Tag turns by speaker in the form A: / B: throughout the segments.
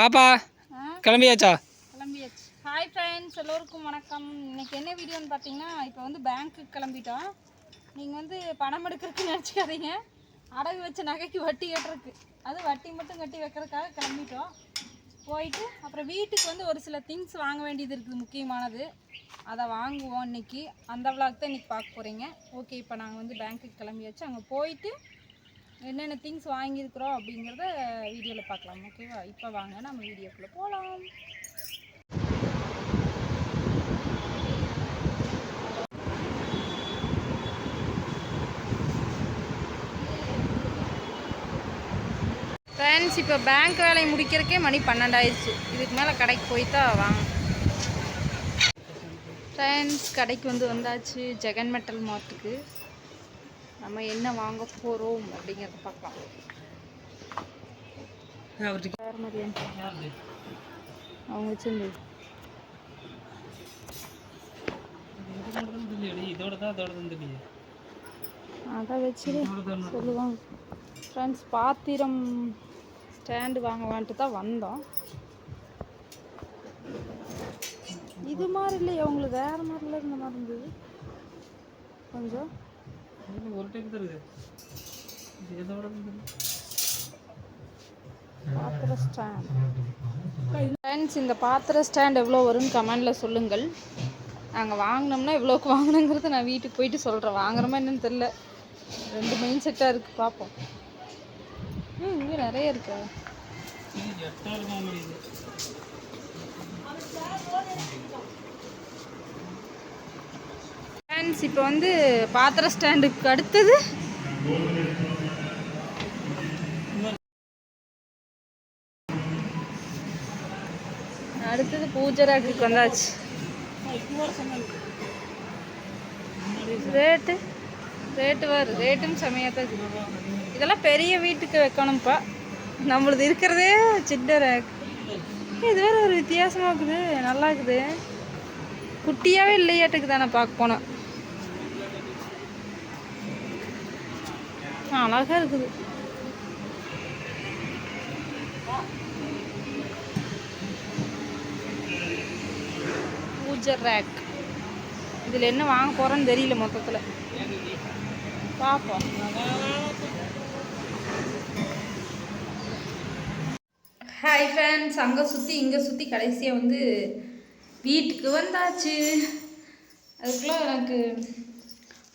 A: பாப்பா கிளம்பியாச்சா?
B: கிளம்பியாச்சு. Hi friends எல்லோருக்கும் வணக்கம். இன்னைக்கு என்ன வீடியோன்னு பார்த்தீங்கன்னா இப்போ வந்து பேங்க்குக்கு கிளம்பிட்டோம். நீங்கள் வந்து பணம் எடுக்கிறதுக்கு நினச்சிக்காதீங்க. அடகு வச்ச நகைக்கு வட்டி கட்டுறதுக்கு. அது வட்டி மட்டும் கட்டி வைக்கிறதுக்காக கிளம்பிட்டோம். போயிட்டு அப்புறம் வீட்டுக்கு வந்து ஒரு சில திங்ஸ் வாங்க வேண்டியது இருக்குது முக்கியமானது. அதை வாங்குவோம் இன்னைக்கு. அந்த விளாக் தான் இன்னைக்கு பார்க்க போகிறீங்க ஓகே இப்போ நாங்கள் வந்து பேங்க்குக்கு கிளம்பியாச்சு. அங்கே போயிட்டு என்னென்ன திங்ஸ் வாங்கியிருக்கிறோம் அப்படிங்கிறத வீடியோவில் பார்க்கலாம் ஓகேவா இப்போ வாங்க நம்ம வீடியோக்குள்ளே போகலாம் ஃப்ரெண்ட்ஸ் இப்போ பேங்க் வேலையை முடிக்கிறக்கே மணி பன்னெண்டாயிடுச்சு. இதுக்கு மேலே கடைக்கு போய் வாங்க. ஃப்ரெண்ட்ஸ் கடைக்கு வந்து வந்தாச்சு ஜெகன் மெட்டல் மார்ட்டுக்கு. நம்ம என்ன வாங்க போகிறோம் அப்படிங்கிறத பார்க்கலாம். வேறு மாதிரியான அவங்க வச்சிருந்து.
A: இதோட தான் அதோட தான் தெரியும்
B: அதான் வச்சுரு சொல்லுவாங்க. ஃப்ரெண்ட்ஸ் பாத்திரம் ஸ்டாண்டு வாங்கலான்ட்டு தான் வந்தோம். இது மாதிரி இல்லையே உங்களுக்கு வேறு மாதிரில இருந்த மாதிரி இருந்தது. கொஞ்சம்.
A: ஒரு டைம் தெரியும்
B: பாத்திர ஸ்டாண்ட் ஃப்ரெண்ட்ஸ் இந்த பாத்திர ஸ்டாண்ட் எவ்வளோ வரும்னு கமெண்டில் சொல்லுங்கள். நாங்கள் வாங்கினோம்னா எவ்வளோக்கு வாங்கினோங்கிறத நான் வீட்டுக்கு போயிட்டு சொல்கிறேன் வாங்குறோமா என்னன்னு தெரில ரெண்டு மெயின் செட்டாக இருக்குது பார்ப்போம் ம் இங்கே நிறைய இருக்கு
A: இது எட்டாயிரம் வாங்க முடியுது
B: ஃப்ரெண்ட்ஸ் இப்போ வந்து பாத்திர ஸ்டாண்டுக்கு அடுத்தது. அடுத்தது பூஜை ராக்குக்கு வந்தாச்சு. ரேட்டு ரேட்டு வரும் ரேட்டும் செமையாக தான் இதெல்லாம் பெரிய வீட்டுக்கு வைக்கணும்ப்பா. நம்மளது இருக்கிறதே சின்ன ரேக் இது வேறு ஒரு வித்தியாசமாக இருக்குது. நல்லா இருக்குது. குட்டியாகவே இல்லையாட்டுக்கு தானே பார்க்க போனோம். அழகாக இருக்குது. பூஜர் ரேக் இதில் என்ன வாங்க போகிறோன்னு தெரியல மொத்தத்தில். பார்ப்போம் ஹாய் ஃப்ரெண்ட்ஸ் அங்கே சுற்றி இங்கே சுற்றி கடைசியாக வந்து வீட்டுக்கு வந்தாச்சு. அதுக்குள்ளே எனக்கு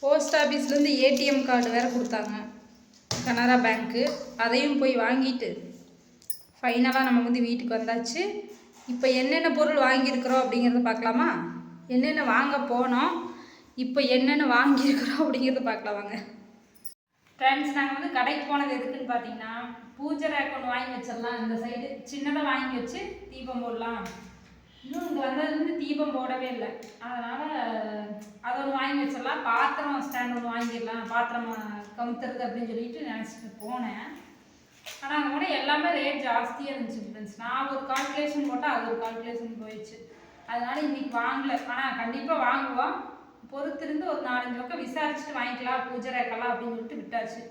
B: போஸ்ட் ஆஃபீஸ்லேருந்து ஏடிஎம் கார்டு வேறு கொடுத்தாங்க. கனரா பேங்க்கு அதையும் போய் வாங்கிட்டு ஃபைனலாக நம்ம வந்து வீட்டுக்கு வந்தாச்சு. இப்போ என்னென்ன பொருள் வாங்கியிருக்கிறோம் அப்படிங்கிறத பார்க்கலாமா? என்னென்ன வாங்க போனோம் இப்போ என்னென்ன வாங்கியிருக்கிறோம் அப்படிங்கிறத பார்க்கலாம் வாங்க. ஃப்ரெண்ட்ஸ் நாங்கள் வந்து கடைக்கு போனது எதுக்குன்னு பார்த்தீங்கன்னா பூஜை ரேக் ஒன்று வாங்கி வச்சிடலாம். இந்த சைடு சின்னதாக வாங்கி வச்சு தீபம் போடலாம். இன்னும் இங்கே வந்ததுலேருந்து தீபம் போடவே இல்லை. அதனால் அதை ஒன்று வாங்கி வச்சிடலாம். பாத்திரம் ஸ்டாண்ட் ஒன்று வாங்கிடலாம். பாத்திரம் கவுத்துறது அப்படின்னு சொல்லிட்டு நினச்சிட்டு போனேன். ஆனால் அங்கே கூட எல்லாமே ரேட் ஜாஸ்தியாக இருந்துச்சு ஃப்ரெண்ட்ஸ் நான் ஒரு கால்குலேஷன் போட்டால் அது ஒரு கால்குலேஷன் போயிடுச்சு. அதனால் இன்றைக்கி வாங்கல. ஆனால் கண்டிப்பாக வாங்குவோம். பொறுத்திருந்து ஒரு நாலஞ்சு பக்கம் விசாரிச்சுட்டு வாங்கிக்கலாம். பூஜை ரேக்கலாம் அப்படின்னு சொல்லிட்டு விட்டாச்சு.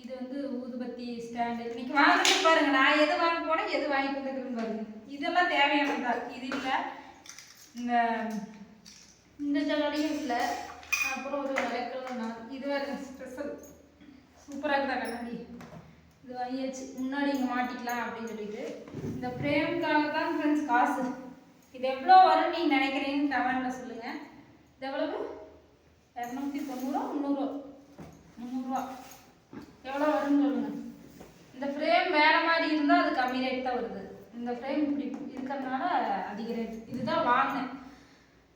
B: இது வந்து ஊதுபத்தி ஸ்டாண்டு இன்னைக்கு வாங்கிட்டு பாருங்க நான் எது வாங்க போனேன் எது வாங்கி கொடுத்துருக்குன்னு பாருங்க. இதெல்லாம் தேவையானதா இது இல்லை. இந்த இந்த ஜல்லடையும் இல்லை. அப்புறம் ஒரு விளக்கெல்லாம் நான் இது வேறு ஸ்பெஷல் சூப்பராக இருக்குதா கண்ணாடி? இது வாங்கியாச்சு. முன்னாடி இங்கே மாட்டிக்கலாம் அப்படின்னு சொல்லிட்டு. இந்த ஃப்ரேமுக்காக தான் ஃப்ரெண்ட்ஸ் காசு. இது எவ்வளோ வரும்னு நீங்கள் நினைக்கிறீங்கன்னு கமெண்ட்டில் சொல்லுங்கள் இது எவ்வளவு இரநூத்தி தொண்ணூறுவா முந்நூறுவா முந்நூறுரூவா எவ்வளோ வரும்னு சொல்லுங்கள் இந்த ஃப்ரேம் வேற மாதிரி இருந்தால் அது கம்மி ரேட் தான் வருது இந்த ஃப்ரேம் இப்படி இருக்கிறதுனால அதிக ரேட் இதுதான் வாங்கினேன்.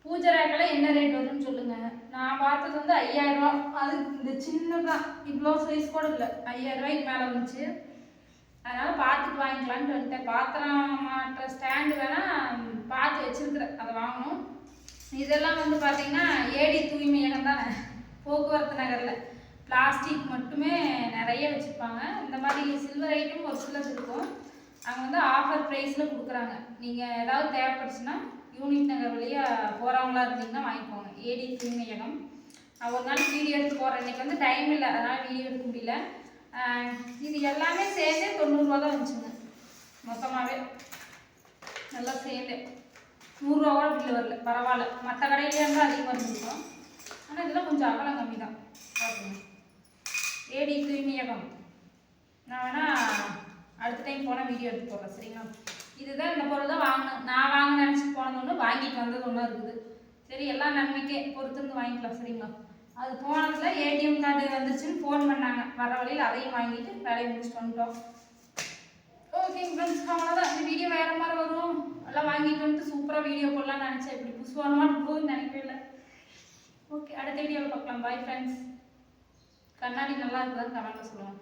B: பூஜை ரேக்கெல்லாம் என்ன ரேட் வரும்னு சொல்லுங்க. நான் பார்த்தது வந்து ஐயாயிரம் அது இந்த சின்னதான் இவ்வளோ சைஸ் கூட இல்லை. ஐயாயிரம் ரூபாய்க்கு மேலே வந்துச்சு. அதனால் பார்த்துட்டு வாங்கிக்கலான்ட்டு வந்துட்டேன் பாத்திரம் மாட்டுற ஸ்டாண்டு வேணா பார்த்து வச்சிருக்கிறேன். அதை வாங்கணும். இதெல்லாம் வந்து பார்த்தீங்கன்னா ஏடி தூய்மையகம் தானே. போக்குவரத்து நகரில். பிளாஸ்டிக் மட்டுமே நிறைய வச்சுருப்பாங்க. இந்த மாதிரி சில்வர் ஐட்டம் ஒரு சிலது இருக்கும். அங்கே வந்து ஆஃபர் ப்ரைஸில் கொடுக்குறாங்க. நீங்கள் ஏதாவது தேவைப்படுச்சுன்னா யூனிட் நகர் வழியாக போகிறவங்களா இருந்தீங்கன்னா வாங்கிக்கோங்க ஏடி தூய்மையகம் ஒரு நாள் வீடியோ எடுத்து போகிறேன் இன்றைக்கி வந்து டைம் இல்லை. அதனால் வீடியோ எடுக்க முடியல. இது எல்லாமே சேர்ந்தே தொண்ணூறுரூவா தான் வந்துச்சுங்க. மொத்தமாகவே நல்லா சேர்ந்தே நூறுரூவா கூட பில்லு வரல. பரவாயில்ல. மற்ற கடையிலேயே இருந்தால் அதிகமாக இருந்துருக்கோம். ஆனால் இதெல்லாம் கொஞ்சம் அகலம் கம்மி தான் பார்த்துங்க ஏடி தூய்மையகம் நான் வேணால் அடுத்த டைம் போனால் வீடியோ எடுத்து போடுறேன் சரிங்களா? இதுதான் இந்த பொருள் தான் வாங்கினேன் நான் வாங்க நினச்சிட்டு போனது ஒன்று வாங்கிட்டு வந்தது ஒன்றும் இருக்குது. சரி எல்லாம் நன்மைக்கே பொறுத்திருந்து வாங்கிக்கலாம் சரிங்களா? அது போனதில் ஏடிஎம் கார்டு வந்துருச்சுன்னு ஃபோன் பண்ணாங்க. வர வழியில் அதையும் வாங்கிட்டு வேலையை முடிச்சுட்டு வந்துட்டோம். ஓகே ஃப்ரெண்ட்ஸ் அவ்வளோதான் இந்த வீடியோ வேறு மாதிரி வரும். எல்லாம் வாங்கிட்டு வந்துட்டு சூப்பராக வீடியோ போடலாம்னு நினச்சேன். இப்படி புதுசுவானமாக போகுதுன்னு நினைக்கவே இல்லை. ஓகே அடுத்த வீடியோவில் பார்க்கலாம். பாய் ஃப்ரெண்ட்ஸ் கண்ணாடி நல்லா இருக்குதான்னு கமெண்ட்டில் சொல்லுவாங்க